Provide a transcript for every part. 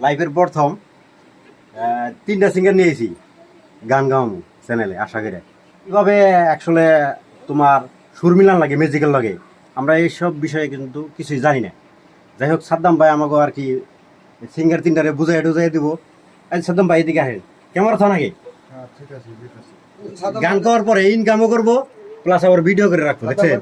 লাইফের প্রথম তিনটা সিঙ্গার নিয়েছি গান গাওয়াম চ্যানেলে আশা করে। এভাবে আসলে তোমার সুর মিলান লাগে মিউজিক্যাল লাগে। আমরা এইসব বিষয়ে কিন্তু কিছুই জানি না। যাই হোক সাদ্দাম ভাই আমাকে আর কি সিঙ্গার তিনটারে বুঝাই টুজাই দিব। আজ সাদ্দাম ভাই এদিকে আসেন কেমন আছো নাকি? হ্যাঁ ঠিক আছে ঠিক আছে। গান করার পরে ইনকামও করব। প্লাস আবার ভিডিও করে রাখব দেখছেন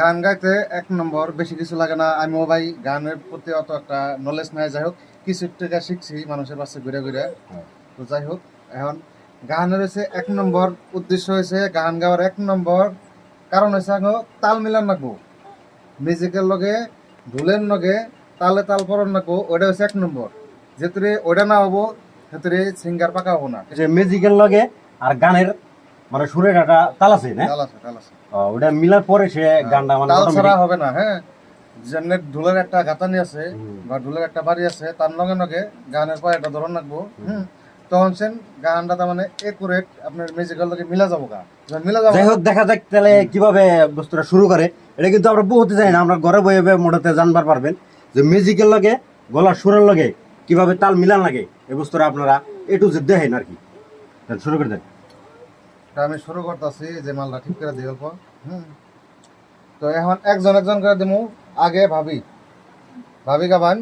গান গাইতে এক নম্বর বেশি কিছু লাগে না। আমিও ভাই গানের প্রতি অত একটা নলেজ নাই যাই হোক। কিছু টাকা শিখছি মানুষের পাশে ঘুরে ঘুরে। তো যাই হোক এখন গানের হয়েছে এক নম্বর। উদ্দেশ্য হয়েছে গান গাওয়ার এক নম্বর। কারণ হয়েছে আগে তাল মিলান রাখব। মিউজিকের লগে ঢোলের লগে তালে তাল পরন রাখব ওটা হচ্ছে এক নম্বর। যেতুরে ওটা না হব সেতুরে সিঙ্গার পাকা হব না। যে মিউজিক্যাল লাগে আর গানের মানে সুরের একটা তাল আছে না? তাল আছে তাল আছে। ওটা মিলার পরে সে গানটা মানে তাল ছাড়া হবে না হ্যাঁ। যেমনি ঢোলের একটা গাতানি আছে বা ঢোলের একটা বাড়ি আছে তার লগে লগে গানের পর একটা ধরন রাখব তখন সেন গানটা তার মানে একুরেট আপনার মিউজিকের লগে মিলা যাব গা। মিলা যাব যাই হোক দেখা যাক তাহলে কীভাবে বস্তুটা শুরু করে। এটা কিন্তু আমরা বহুত জানি না আমরা ঘরে বয়ে বয়ে মোটাতে জানবার পারবেন যে মিউজিকের লগে গলার সুরের লগে কীভাবে তাল মিলান লাগে এই বস্তুটা আপনারা এ টু জেড দেখেন আর কি। শুরু করে দেন। তা আমি শুরু করতেছি যে মালটা ঠিক করে দিয়ে অল্প হুম। তো এখন একজন একজন করে দিমু আগে ভাবি। ভাবি গাবান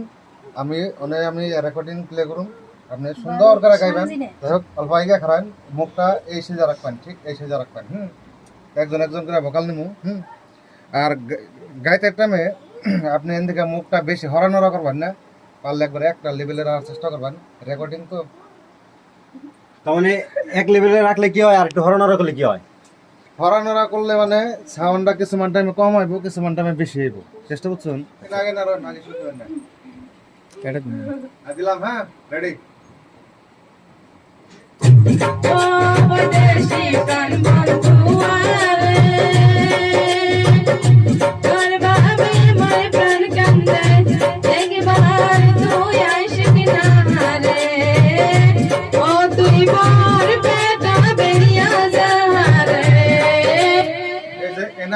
আমি ওনে আমি রেকর্ডিং প্লে করুন আপনি সুন্দর করে গাইবেন। যাই হোক অল্প আগে খারান মুখটা এই সেজা রাখবেন ঠিক এই সেজা রাখবেন হুম। একজন একজন করে ভোকাল নিমু হুম। আর গাইতে টাইমে আপনি এন থেকে মুখটা বেশি হরানরা করবেন না। পারলে একবার একটা লেভেলে রাখার চেষ্টা করবেন। রেকর্ডিং তো তার মানে এক লেভেলে রাখলে কি হয়? আর একটু হরণা করলে কি হয়? হরানরা করলে মানে সাউন্ডটা কিছুমান টাইমে কম হইব কিছুমান টাইমে বেশি হইব। চেষ্টা করছেন? আগে না আগে শুনতে না। আর দিলাম হ্যাঁ রেডি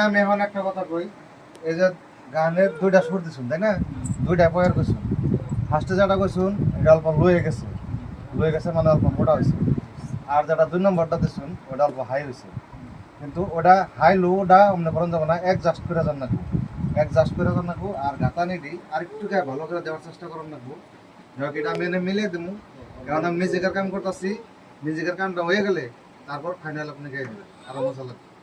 আমি এখন একটা কথা কই, এই যে গানের দুইটা সুর দিছুন, তাই না? দুইটা পয়ের কইছুন ফার্স্টে যেটা কইছুন এটা অল্প লয়ে গেছে। লয়ে গেছে মানে অল্প মোটা হয়েছে আর যেটা দুই নম্বরটা দিছুন, ওটা অল্প হাই হয়েছে কিন্তু ওটা হাই লো ওটা মনে করেন যাব না এক জাস্ট করে যান নাকু এক জাস্ট করে যান নাকু আর গাতানি দি আর একটু গায়ে ভালো করে দেওয়ার চেষ্টা করুন নাকু যাক এটা আমি এনে মিলিয়ে দেবো কারণ আমি মিউজিকের কাম করতেছি। মিউজিকের কামটা হয়ে গেলে তারপর ফাইনাল আপনি গাইবেন আরও মজা লাগবে।